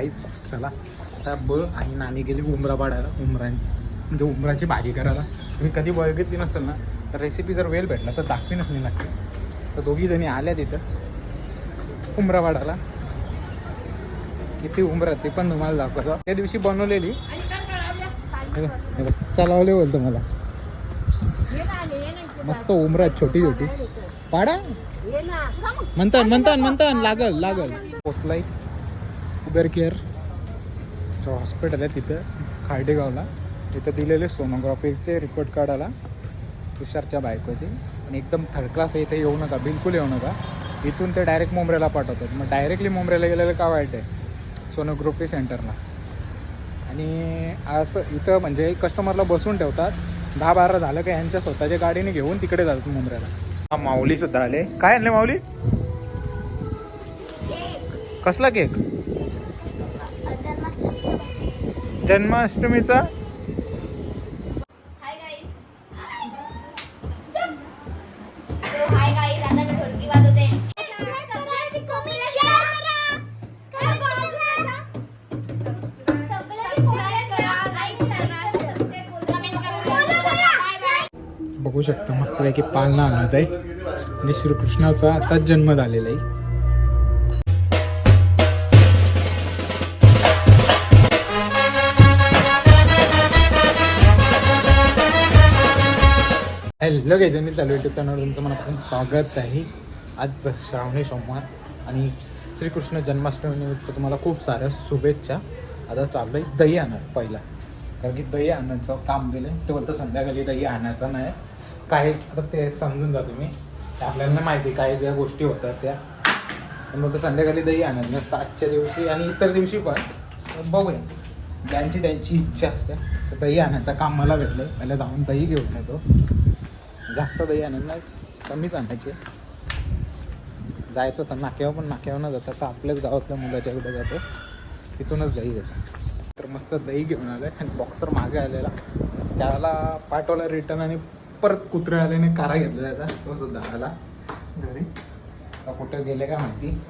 काहीच चला. आता ब आणि नानी गेली उमरा पाडायला उमरा म्हणजे उमराची भाजी करायला. तुम्ही कधी बघितली नसेल ना तर रेसिपी जर वेळ भेटला तर दाखवीनच मी नक्की. तर दोघी जणी आल्या तिथं उमरा पाडायला. किती उमरा ते पण तुम्हाला दाखवतो. त्या दिवशी बनवलेली. चालवले बोलतो मला मस्त उमरा छोटी छोटी. पाडा म्हणतात म्हणतात म्हणतात लागल लागल. पोचलाय. उबेर केअर जो हॉस्पिटल आहे तिथं खार्डेगावला. तिथं दिलेले सोनोग्राफीचे रिपोर्ट कार्ड आला तुषारच्या बायकोचे. आणि एकदम थर्ड क्लास आहे इथे येऊ नका बिलकुल येऊ नका. इथून ते डायरेक्ट मुंबऱ्याला पाठवतात. मग डायरेक्टली मुंबऱ्याला गेलेलं का वाईट आहे? सोनोग्राफी सेंटरला आणि असं इथं म्हणजे कस्टमरला बसून ठेवतात. दहा बारा झालं का यांच्या स्वतःच्या गाडीने घेऊन तिकडे जातात मुंबऱ्याला हा माऊली सुद्धा आले. काय आणले माऊली? कसला केक? जन्माष्टमीचा? बघू शकता मस्त की पालना आणत आहे. आणि श्रीकृष्णाचा आताच जन्म झालेला आहे. हॅलो गेजनी चालू युट्यूब चॅनलवर तुमचं मनापासून स्वागत आहे. आज श्रावणी सोमवार आणि श्रीकृष्ण जन्माष्टमीनिमित्त तुम्हाला खूप साऱ्या शुभेच्छा. आता चाललं आहे दही आणत पहिला. कारण की दही आणायचं काम दिलं ते बोलतं संध्याकाळी दही आणायचं नाही. काय आता ते समजून जा तुम्ही आपल्याला माहिती काय ज्या गोष्टी होतात त्या. मग संध्याकाळी दही आणायचं. नसतं आजच्या दिवशी आणि इतर दिवशी पण. बघूया. ज्यांची त्यांची इच्छा असते तर दही आणायचं काम मला भेटलं पहिला जाऊन दही घेऊन येतो. जास्त दही आणत नाही कमीच आणायचे. जायचं तर नाक्यावर पण नाक्यावर न जाता तर आपल्याच गावातल्या मुलाच्या इकडे जातो. तिथूनच दही देतात तर मस्त दही घेऊन आलं आणि बॉक्सर मागे आलेला. त्याला पाठवला रिटर्न आणि परत कुत्रे आल्याने कारा घेतला त्याचा. तो सुद्धा आला घरी. का कुठं गेले का माहिती?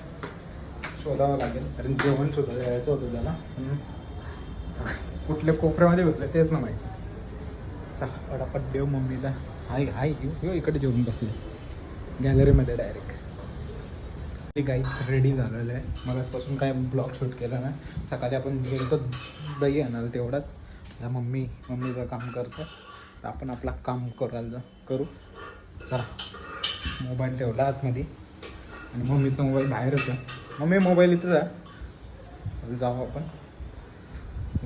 शोधावं लागेल. कारण जेवण शोधा द्यायचं होतं त्याला. कुठल्या कोपऱ्यामध्ये बसले तेच ना माहिती. चला पटापट देव मम्मीला. हाय हाय येऊ येऊ इकडे जेवून बसले. गॅलरीमध्ये डायरेक्ट ते गाईच रेडी झालेलं आहे. मगाचपासून काय ब्लॉग शूट केला ना सकाळी आपण गेलो तर दही आणाल तेवढाच. आता मम्मी मम्मीचं काम करतं तर आपण आपला काम करायला करू. चला मोबाईल ठेवला आतमध्ये. आणि मम्मीचा मोबाईल बाहेर आहे मम्मी मोबाईल इथं जा. चल जाऊ आपण.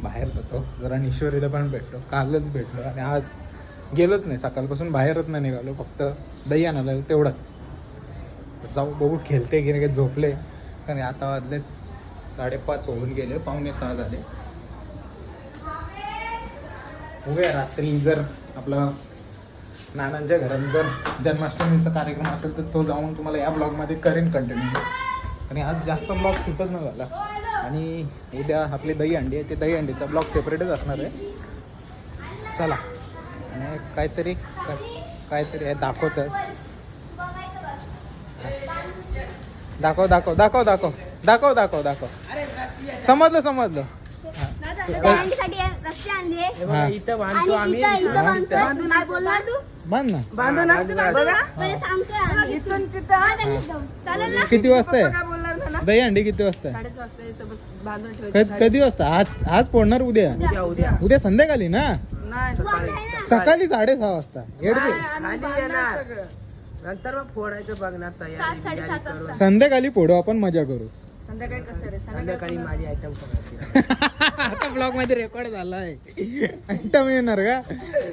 बाहेर जातो. जरा निश्वरीला पण भेटतो. कालच भेटलो आणि आज गेलोच नाही. सकाळपासून बाहेरच नाही निघालो. फक्त दही आणायला तेवढंच. जाऊ बघू खेळते की नाही झोपले. कारण आता वाजलेच साडेपाच होऊन गेले पाहुणे सहा झाले. बघूया रात्री जर आपलं नानांच्या घरात जर जन्माष्टमीचा कार्यक्रम असेल तर तो जाऊन तुम्हाला या ब्लॉगमध्ये करेन कंटिन्यू आणि आज जास्त ब्लॉग खूपच न झाला. आणि उद्या आपली दही अंडी आहे ते दही अंडीचा ब्लॉग सेपरेटच असणार आहे. चला. आणि काहीतरी काहीतरी दाखवतं दाखव दाखव दाखव दाखव. दाखव दाखव दाखव. समजलं समजलं. हा. इथं बांध ना. बांधू ना हा, किती वाजता काय आहे बोलणार ना दही अंडी किती वाजता कधी वाजता? आज आज फोडणार उद्या उद्या. उद्या संध्याकाळी ना? नाही सकाळी. सकाळी साडेसहा वाजता. येडते खाली येणार. नंतर मग फोडायचं बघणार तयारी बियारी करून. संध्याकाळी फोडू आपण मजा करू. संध्याकाळी कसं रे? संध्याकाळी माझी आयटम करायची. आता ब्लॉगमध्ये रेकॉर्ड झालाय. आयटम येणार का?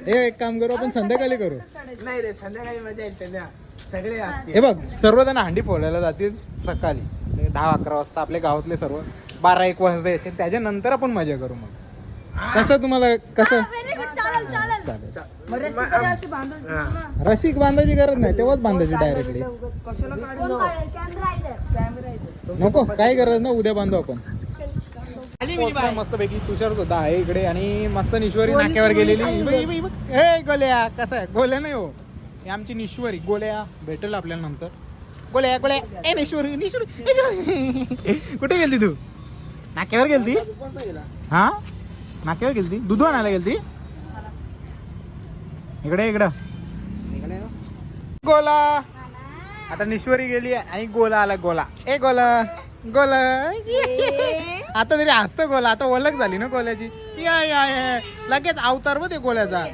हे एक काम करू आपण संध्याकाळी करू. नाही रे संध्याकाळी मजा येते ना सगळे असते हे बघ सर्वजण हंडी फोडायला जातील सकाळी. म्हणजे दहा अकरा वाजता आपल्या गावातले सर्व. बारा एक वाजता येतील. त्याच्यानंतर आपण मजा करू मग. कसं तुम्हाला कसं? हा. रसिक बांधायची गरज नाही तेव्हाच बांधायची डायरेक्टली नको काय गरज ना उद्या बांधू आपण. मस्त पैकी तुषार सुद्धा आहे इकडे आणि मस्त निश्वरी नाक्यावर गेलेली. हे गोल्या कसं आहे? गोल्या नाही हो. हे आमची निश्वरी गोल्या. भेटेल आपल्याला नंतर. गोल्या गोल्या. ए निश्वरी निश्वरी. कुठे गेली तू? नाक्यावर गेलती? हा? नाक्यावर गेलती? दूध आणायला गेलती? इकडे इकडं. गोला. आता निश्वरी गेली आणि गोला आला गोला. ए गोला. गोला. आता तरी हसतं गोला. आता ओळख झाली ना गोल्याची. या या या. लगेच अवतार ब ते गोल्याचा.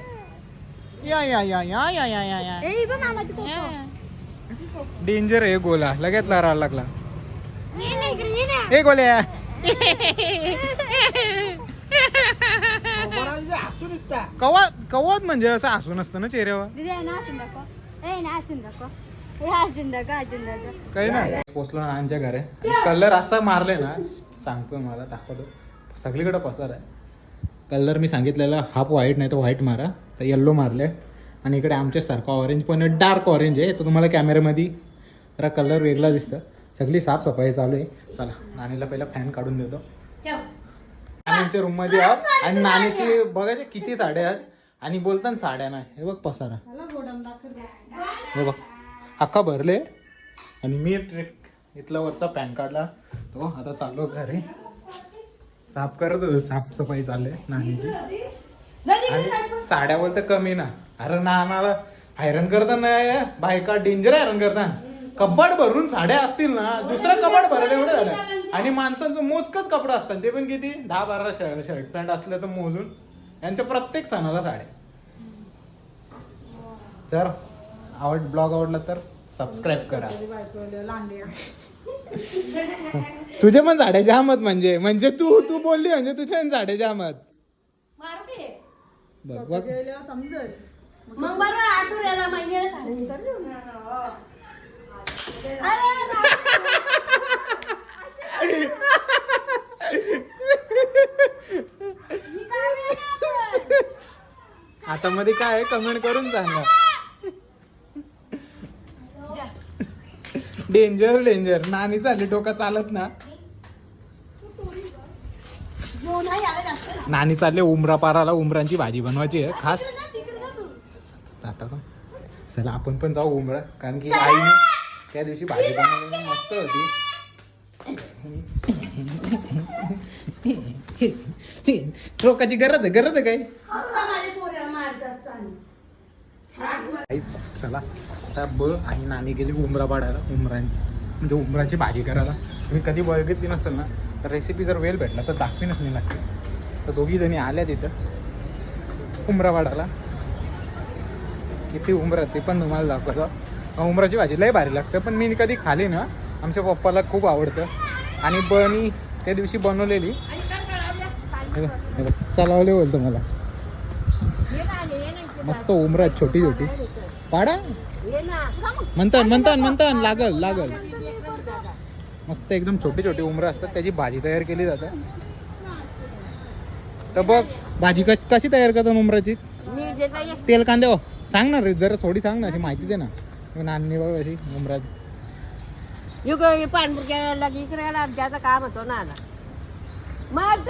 या या या या या या या या. डेंजर आहे गोला. लगेच लहरायला लागला. ए गोल्या. हसून दिसता कवा कवात म्हणजे असं हसून असतं ना चेहऱ्यावर? दिदी आहे ना हसून दाखव. ए ना हसून दाखव. हसून दाखव हसून दाखव. काही नाही. पोचलो ना आमच्या घरी. कलर असा मारले ना सांगतो मला दाखवतो. सगळीकडे पसार आहे. कलर मी सांगितलेला हाफ व्हाईट नाही तर व्हाईट मारा. तर येल्लो मारले. आणि इकडे आमच्यासारखा ऑरेंज पण डार्क ऑरेंज आहे. तो तुम्हाला कॅमेऱ्यामध्ये जरा कलर वेगळा दिसतं. सगळी साफसफाई चालू आहे. चला नानीला पहिला फॅन काढून देतो. नानीच्या रूममध्ये आहोत आणि नानीची बघायचे किती साड्या आहेत. आणि बोलताना साड्या नाही. हे बघ पसारा. हे बघ. अख्खा भरले. आणि मी ट्रिक इथला वरचा पॅन काढला. तो आता चाललो घरी. साफ करत होतो. साफसफाई चालले नानीची आणि साड्या बोलते कमी ना. अरे नानाला हैराण करता नाही बायका डेंजर हैराण करता कपाट भरून साड्या असतील ना. दुसरं कपाट भरलं एवढं झालं. आणि माणसांचं मोजकच कपडा असतात. ते पण किती? दहा बारा शर्ट शर्ट पॅन्ट असले तर मोजून. यांच्या प्रत्येक सणाला साड्या. जर आवड ब्लॉग आवडला तर सबस्क्राईब करा. तुझे पण झाडे जामत म्हणजे. म्हणजे तू तू बोलली म्हणजे तुझ्या पण झाडे जामत. बघ बघ. मग बरोबर आठवड याला महिन्याला साडी. कर आता मध्ये काय आहे कमेंट करून सांगा. डेंजर डेंजर नानी चालली डोका चालत ना. नानी चालले उमरा पाराला उमरांची भाजी बनवायची आहे खास. आता का चला आपण पण जाऊ उमरा कारण की आईने त्या दिवशी भाजी बनवली मस्त होती. रोकाची गरज आहे गरज आहे काय काहीच चला. आता ब आणि नानी गेली उमरा पाडायला उमरांची. म्हणजे उमराची भाजी करायला. तुम्ही कधी बघितली नसेल ना तर रेसिपी जर वेळ भेटला तर दाखवीनच नाही नक्की. तर दोघी जणी आल्या तिथं. उमरा पाडायला. किती उमरा ते पण तुम्हाला दाखवतो. उमराची भाजी लय भारी लागतं पण मी कधी खाली ना आमच्या पप्पाला खूप आवडतं. आणि बनी त्या दिवशी बनवलेली. चालवले बोलतो मला मस्त उमरा आहेत छोटी छोटी. पाडा? म्हणतात म्हणतात म्हणतात लागल लागल. मस्त एकदम छोटी छोटी उमरं असतात त्याची भाजी तयार केली जाते. तर बघ भाजी कशी कशी तयार करतात उमराची? तेल कांदे हो. सांग ना रे जरा थोडी सांग ना अशी माहिती दे ना. नानी बघ अशी उमराची युग पानपुरक्या लगी इकडे काम होतो ना मग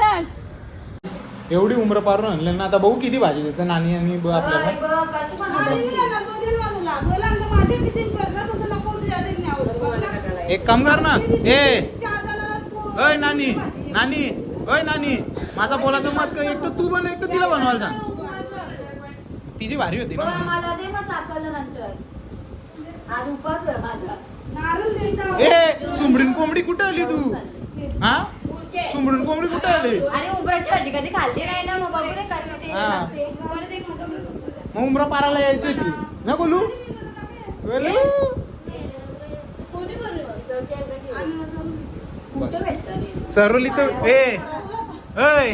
एवढी उमरं पारून आणलं. ना आता बघू किती भाजी देतं. नानी आणि ब आपल्याला? एक काम कर ना. ए. अय नानी. नानी. अय नानी. माझा बोलायचं मत एक तर तू बन एक तर तिला बनवायला सांग तिची भारी होती ना. मला दे मग चाकवलं नंतर. आज उपास आहे माझा. ए सुमडीन कोंबडी कुठे आली तू? हा? सुमडीन कोंबडी कुठे आली? आणि उंबराची भाजी कधी खाल्ली नाही ना मग बघू दे कशी ते. हा. लागते. मग उमरा पाराला यायची ती ना कुठं भेटतं रे? सरवली तर ए अय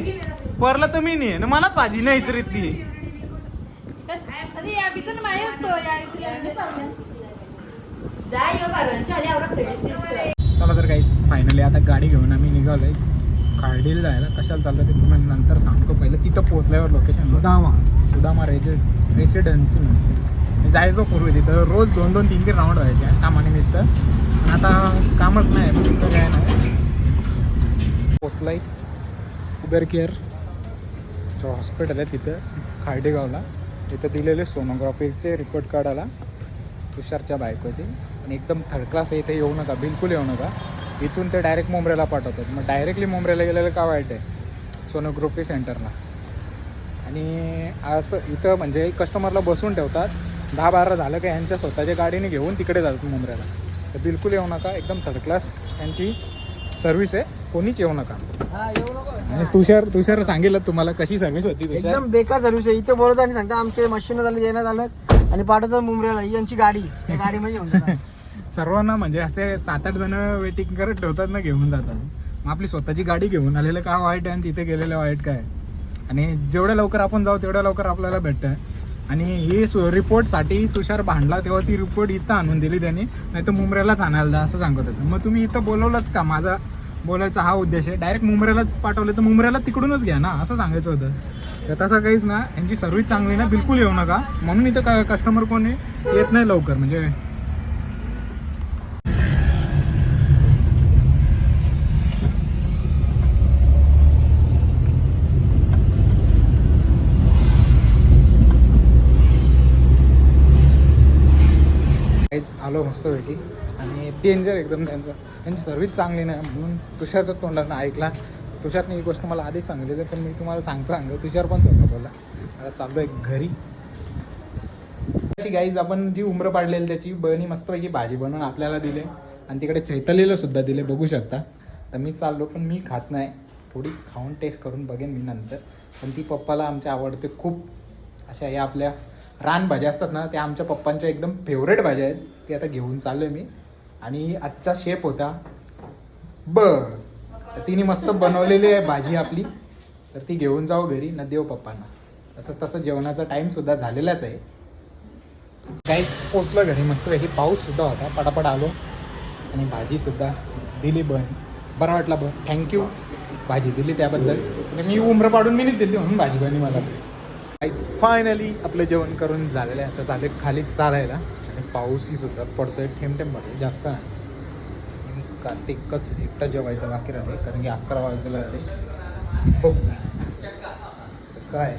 परला तर मी नाही. ना मलाच भाजी नाही इतरीत ती. जा यो कारण शाली आवरा फ्रेश दिसतोय. चला तर काही फायनली आता गाडी घेऊन आम्ही निघालोय. कार्डील जायला कशाला चालतं ते तुम्हाला नंतर सांगतो. पहिलं तिथं पोहोचल्यावर लोकेशन सुदामा. सुदामा रेजि रेसिडेन्सी म्हणून जायचो पूर्वी तिथं. रोज दोन दोन तीन तीन राऊंड व्हायचे कामानिमित्त पण आता कामच नाही मग तिथं काय नाही. पोचलाय उबेर केअर जो हॉस्पिटल आहे तिथं खार्डेगावला. तिथं दिलेले सोनोग्राफीचे रिपोर्ट काढायला. तुषारच्या बायकोचे. आणि एकदम थर्ड क्लास आहे इथे येऊ नका. बिलकुल येऊ नका. इथून ते डायरेक्ट मुंबऱ्याला पाठवतात. मग डायरेक्टली मुंबऱ्याला गेलेलं का वाईट आहे? सोनोग्रोपी सेंटरला. आणि असं इथं म्हणजे कस्टमरला बसून ठेवतात. दहा बारा झालं का यांच्या स्वतःच्या गाडीने घेऊन तिकडे जातात मुंबऱ्याला तर बिलकुल येऊ नका. एकदम थर्ड क्लास यांची सर्व्हिस आहे. कोणीच येऊ नका. हा येऊ नको. आणि तुषार तुषार सांगितलं तुम्हाला कशी सर्व्हिस होती तुषार? एकदम बेकार सर्व्हिस आहे. इथे बोलत आणि सांगता आमचे मशीन झाले येणं झालं. आणि पाठवतो मुंबईला ही यांची गाडी. त्या गाडीमध्ये घेऊन जातात. सर्वांना म्हणजे असे सात आठ जण वेटिंग करत ठेवतात ना घेऊन जातात. मग आपली स्वतःची गाडी घेऊन आलेलं का वाईट आहे आणि तिथे गेलेलं वाईट काय? आणि जेवढ्या लवकर आपण जाऊ तेवढ्या लवकर आपल्याला भेटतं. आणि ही रिपोर्टसाठी तुषार भांडला तेव्हा ती रिपोर्ट इथं आणून दिली त्यांनी. नाही तर मुंबऱ्यालाच आणायला असं सांगत होतं. मग तुम्ही इथं बोलवलंच का? माझा बोलायचा हा उद्देश आहे. डायरेक्ट मुंबऱ्यालाच पाठवलं तर मुंबऱ्याला तिकडूनच घ्या ना असं सांगायचं होतं. तर तसं काहीच ना यांची सर्व्हिस चांगली ना बिलकुल येऊ नका. म्हणून इथं कस्टमर कोणी येत नाही लवकर. म्हणजे काहीच असतो मस्त आणि डेंजर एकदम त्यांचं. त्यांची सर्व्हिस चांगली नाही म्हणून तुषारच्या तोंडानं ऐकला. तुषारने ही गोष्ट मला आधीच सांगितली पण मी तुम्हाला सांगतो सांगतो. तुषार पण स्वतः बोला. आता चाललो आहे घरी. अशी गाईज आपण जी उमरं पाडलेली त्याची बहिणी मस्तपैकी भाजी बनवून आपल्याला दिले. आणि तिकडे चैतालीला सुद्धा दिले बघू शकता. तर मी चाललो पण मी खात नाही. थोडी खाऊन टेस्ट करून बघेन मी नंतर. पण ती पप्पाला आमच्या आवडते खूप. अशा या आपल्या रान भाज्या असतात ना त्या आमच्या पप्पांच्या एकदम फेवरेट भाज्या आहेत. ती आता घेऊन चाललोय मी. आणि आजचा शेप होता. ब तिने मस्त बनवलेली आहे भाजी आपली. तर ती घेऊन जाऊ घरी न देव पप्पांना. आता तसं जेवणाचा टाइम सुद्धा झालेलाच आहे. काहीच पोचलं घरी मस्तपैकी पाऊस सुद्धा होता. पटापट आलो. आणि भाजी सुद्धा दिली बन. बरं वाटलं बरं थँक्यू भाजी दिली त्याबद्दल. मी उमरं पाडून मी नाही दिली. म्हणून भाजी बनी मला. काहीच फायनली आपलं जेवण करून झालेलं आहे. आता झाले खाली चालायला. आणि पाऊसही सुद्धा पडतोय ठेम ठेम पडतोय जास्त नाही. आणि कार्तिकच एकटा जेवायचं बाकी राहते कारण की अकरा वाजले राहते बघ काय?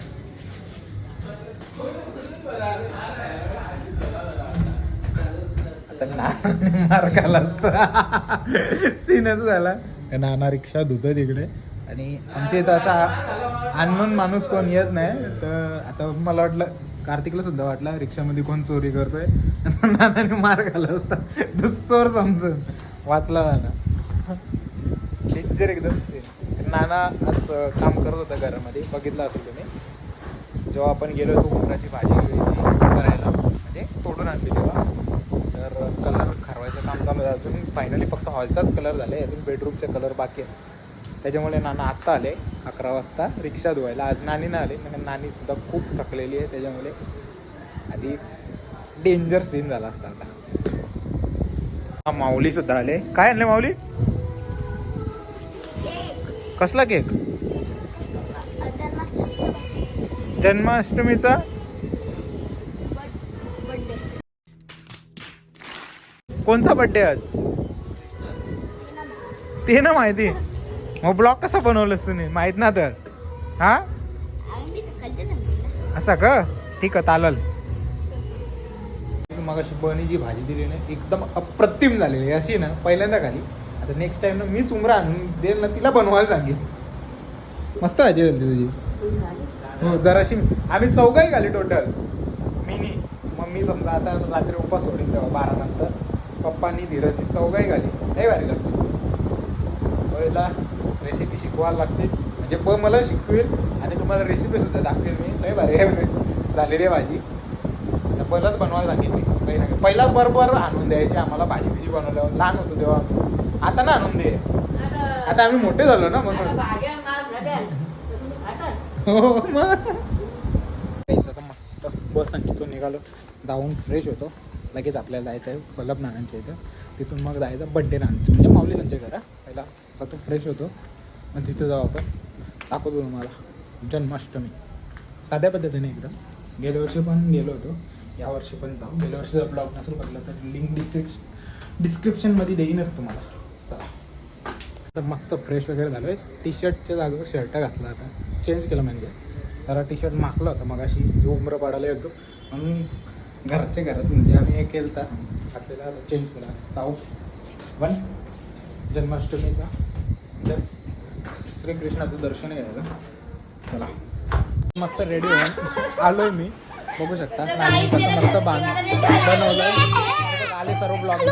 आता नाना मार खाला सीनच झाला. नाना रिक्षा धुतं तिकडे. आणि आमच्या इथं असा अननोन माणूस कोण येत नाही. तर आता मला वाटलं कार्तिकला सुद्धा वाटलं रिक्षामध्ये कोण चोरी करतोय. नानाने मार घाला असता. तू चोर समजून. वाचला नाना. डेंजर एकदम नाना आज काम करत होता घरामध्ये. बघितलं असेल तुम्ही. जेव्हा आपण गेलो होतो उमराची भाजी करायला म्हणजे तोडून आणली तेव्हा. तर कलर खरवायचं काम चालू आहे अजून फायनली फक्त हॉलचाच कलर झाला. आहे अजून बेडरूमचे कलर बाकी आहे त्याच्यामुळे नाना आत्ता आले अकरा वाजता. रिक्षा धुवायला. आज नानी ना आले. कारण नानी सुद्धा खूप थकलेली आहे त्याच्यामुळे. आधी डेंजर सीन झाला असता आता. हा माऊली सुद्धा आले. काय आणले माऊली? कसला केक? जन्माष्टमीचा? कोणचा बड्डे आज? ते ना माहिती. मग ब्लॉग कसा बनवलंस तुम्ही माहीत ना तर. हा? असा का? ठीक आहे चालल. मग अशी बनीची भाजी दिली ना एकदम अप्रतिम झालेली आहे. अशी ना पहिल्यांदा खाली. आता नेक्स्ट टाइम ना मीच उमरा आणून देईल ना तिला बनवायला सांगेल मस्त भाजी झाली तुझी. हो जराशी आम्ही चौघाही घाली टोटल मिनी मम्मी समजा आता रात्री उपास सोडेल तेव्हा बारा नंतर. पप्पांनी धीरज चौघाही घाली नाही भारी लागते पहिला रेसिपी शिकवायला लागते. म्हणजे ब मला शिकवेल आणि तुम्हाला रेसिपी सुद्धा दाखवेल मी. नाही भारी झालेली आहे भाजी. आता पहिलाच बनवायला काही नाही पहिला बरोबर आणून द्यायची आम्हाला भाजी बिजी बनवल्यावर. लहान होतो तेव्हा. आता ना आणून दे. आता आम्ही मोठे झालो ना म्हणून. हो मग. आता मस्त बस तिथून निघालो. जाऊन फ्रेश होतो. लगेच आपल्याला जायचं आहे वल्लभ नानांच्या इथं. तिथून मग जायचं बड्डे नानांचं. म्हणजे माऊली त्यांच्या घरा. पहिला जातो फ्रेश होतो. मग तिथं जाऊ आपण. दाखवतो तुम्हाला. जन्माष्टमी. साध्या पद्धतीने एकदम. गेल्या वर्षी पण गेलो होतो. यावर्षी पण जाऊ. गेल्या वर्षीचा ब्लॉग नसेल बघला तर लिंक डिस्क्रिप्शन डिस्क्रिप्शनमध्ये देईनच तुम्हाला. चला. तर मस्त फ्रेश वगैरे झालो आहे टी शर्टच्या जागेवर शर्ट घातला आता. चेंज केलं म्हणजे. जरा टी शर्ट मागला होता. मग अशी जो उमरं पाडायला येतो. म्हणून घरच्या घरात म्हणजे आम्ही हे केलं तर घातलेला चेंज केला. चाऊ वन जन्माष्टमीचा. तर श्रीकृष्णाचं दर्शन घ्यायला. चला. मस्त रेडी होऊन आहे मी. बघू शकता आणि कसं मस्त बांध त्याच्यात आले सर्व ब्लॉग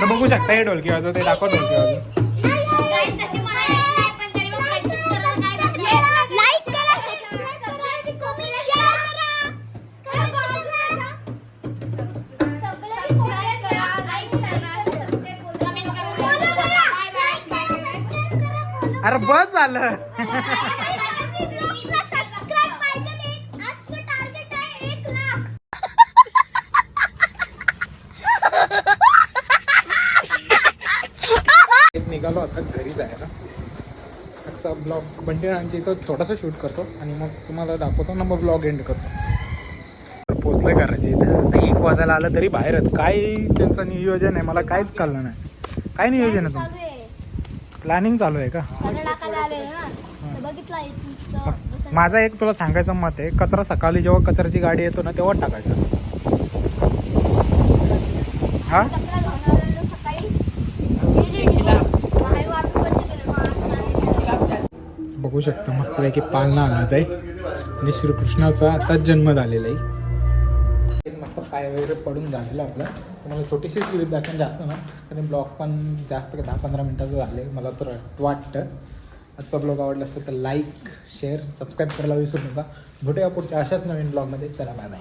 बघू शकता हे ढोलकी वाजवते दाखव ढोलकी वाजव अरे बस झालं. तेच निघालो आता घरी जायला. आजचा ब्लॉग बंटीरांच्या इथं थोडासा शूट करतो आणि मग तुम्हाला दाखवतो. ना मग ब्लॉग एंड करतो पोचलोय करायचे इथं. एक वाजायला आलं तरी बाहेर काय त्यांचं नियोजन आहे? मला काहीच कळलं नाही. काय नियोजन आहे तुमचं? प्लॅनिंग चालू आहे का? माझा एक तुला सांगायचं मत आहे कचरा सकाळी जेव्हा कचऱ्याची गाडी येतो ना तेव्हा टाकायचा. हा? बघू शकता मस्तपैकी पालना आणत आहे. आणि श्रीकृष्णाचा आताच जन्म झालेला आहे. मस्त पाय वगैरे पडून झालेलं आपलं. तुम्हाला छोटीशी क्लिप दाखवून जास्त ना आणि ब्लॉग पण जास्त का दहा पंधरा मिनटाचं झाले. मला तर वाटतं. आजचा ब्लॉग आवडला असेल तर लाईक शेअर सबस्क्राईब करायला विसरू नका. भेटूया पुढच्या अशाच नवीन ब्लॉगमध्ये चला बाय बाय